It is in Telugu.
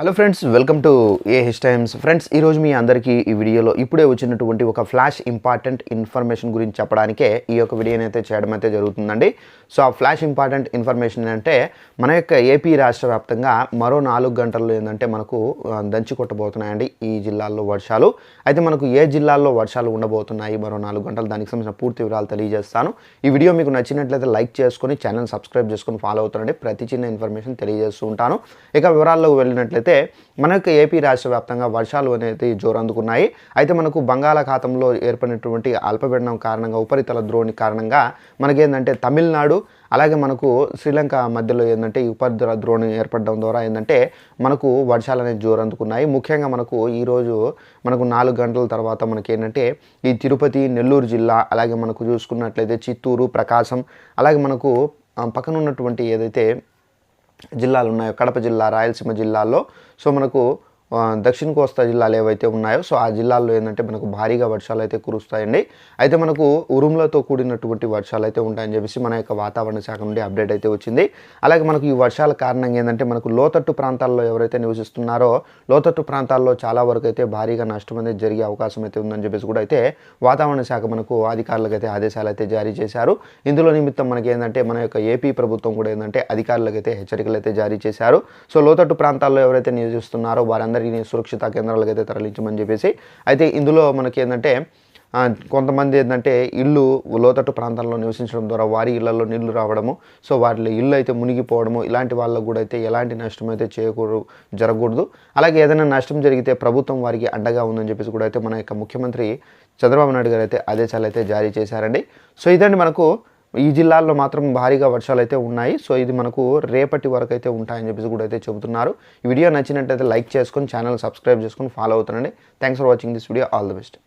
Hello friends welcome to A his times friends ఈరోజు మీ అందరికీ ఈ వీడియోలో ఇప్పుడే వచ్చినటువంటి ఒక ఫ్లాష్ ఇంపార్టెంట్ ఇన్ఫర్మేషన్ గురించి చెప్పడానికే ఈ యొక్క వీడియోని అయితే చేయడం అయితే జరుగుతుందండి. సో ఆ ఫ్లాష్ ఇంపార్టెంట్ ఇన్ఫర్మేషన్ ఏంటంటే మన యొక్క ఏపీ రాష్ట్ర వ్యాప్తంగా మరో నాలుగు గంటల్లో ఏంటంటే మనకు దంచి కొట్టబోతున్నాయండి ఈ జిల్లాల్లో వర్షాలు. అయితే మనకు ఏ జిల్లాల్లో వర్షాలు ఉండబోతున్నాయి మరో నాలుగు గంటలు దానికి సంబంధించిన పూర్తి వివరాలు తెలియజేస్తాను. ఈ వీడియో మీకు నచ్చినట్లయితే లైక్ చేసుకొని ఛానల్ సబ్స్క్రైబ్ చేసుకొని ఫాలో అవుతారండి. ప్రతి చిన్న ఇన్ఫర్మేషన్ తెలియజేస్తూ ఉంటాను. ఇక వివరాల్లోకి వెళ్ళినట్లయితే మన మనకు ఏపీ రాష్ట్ర వ్యాప్తంగా వర్షాలు అనేది జోరందుకున్నాయి. అయితే మనకు బంగాళాఖాతంలో ఏర్పడినటువంటి అల్పపీడనం కారణంగా ఉపరితల ద్రోణి కారణంగా మనకేంటంటే తమిళనాడు అలాగే మనకు శ్రీలంక మధ్యలో ఏంటంటే ఈ ఉపరితల ద్రోణి ఏర్పడడం ద్వారా ఏంటంటే మనకు వర్షాలు అనేది జోరందుకున్నాయి. ముఖ్యంగా మనకు ఈరోజు మనకు నాలుగు గంటల తర్వాత మనకి ఏంటంటే ఈ తిరుపతి నెల్లూరు జిల్లా అలాగే మనకు చూసుకున్నట్లయితే చిత్తూరు ప్రకాశం అలాగే మనకు పక్కన ఉన్నటువంటి ఏదైతే జిల్లాలు ఉన్నాయో కడప జిల్లా రాయలసీమ జిల్లాల్లో. సో మనకు దక్షిణ కోస్తా జిల్లాలు ఏవైతే ఉన్నాయో సో ఆ జిల్లాల్లో ఏంటంటే మనకు భారీగా వర్షాలు అయితే కురుస్తాయండి. అయితే మనకు ఉరుములతో కూడినటువంటి వర్షాలు అయితే ఉంటాయని చెప్పేసి మన యొక్క వాతావరణ శాఖ నుండి అప్డేట్ అయితే వచ్చింది. అలాగే మనకు ఈ వర్షాల కారణంగా ఏంటంటే మనకు లోతట్టు ప్రాంతాల్లో ఎవరైతే నివసిస్తున్నారో లోతట్టు ప్రాంతాల్లో చాలా వరకు అయితే భారీగా నష్టం అనేది జరిగే అవకాశం అయితే ఉందని చెప్పేసి కూడా అయితే వాతావరణ శాఖ మనకు అధికారులకు అయితే ఆదేశాలు అయితే జారీ చేశారు. ఇందులో నిమిత్తం మనకి ఏంటంటే మన యొక్క ఏపీ ప్రభుత్వం కూడా ఏంటంటే అధికారులకు అయితే హెచ్చరికలు అయితే జారీ చేశారు. సో లోతట్టు ప్రాంతాల్లో ఎవరైతే నివసిస్తున్నారో వారందరూ అందరినీ సురక్షిత కేంద్రాలకు అయితే తరలించమని చెప్పేసి అయితే ఇందులో మనకి ఏంటంటే కొంతమంది ఏంటంటే ఇల్లు లోతట్టు ప్రాంతాల్లో నివసించడం ద్వారా వారి ఇళ్ళలో నీళ్ళు రావడము సో వారి ఇల్లు అయితే మునిగిపోవడము ఇలాంటి వాళ్ళకు కూడా అయితే ఎలాంటి నష్టం అయితే చేయకూడదు జరగకూడదు. అలాగే ఏదైనా నష్టం జరిగితే ప్రభుత్వం వారికి అండగా ఉందని చెప్పేసి కూడా అయితే మన యొక్క ముఖ్యమంత్రి చంద్రబాబు నాయుడు గారు అయితే ఆదేశాలు అయితే జారీ చేశారండి. సో ఇదండి మనకు ఈ జిల్లాల్లో మాత్రం భారీగా వర్షాలు అయితే ఉన్నాయి. సో ఇది మనకు రేపటి వరకు అయితే ఉంటాయని చెప్పేసి కూడా అయితే చెబుతున్నారు. ఈ వీడియో నచ్చినట్టయితే లైక్ చేసుకొని ఛానల్ సబ్స్క్రైబ్ చేసుకొని ఫాలో అవుతానండి thanks for watching this video all the best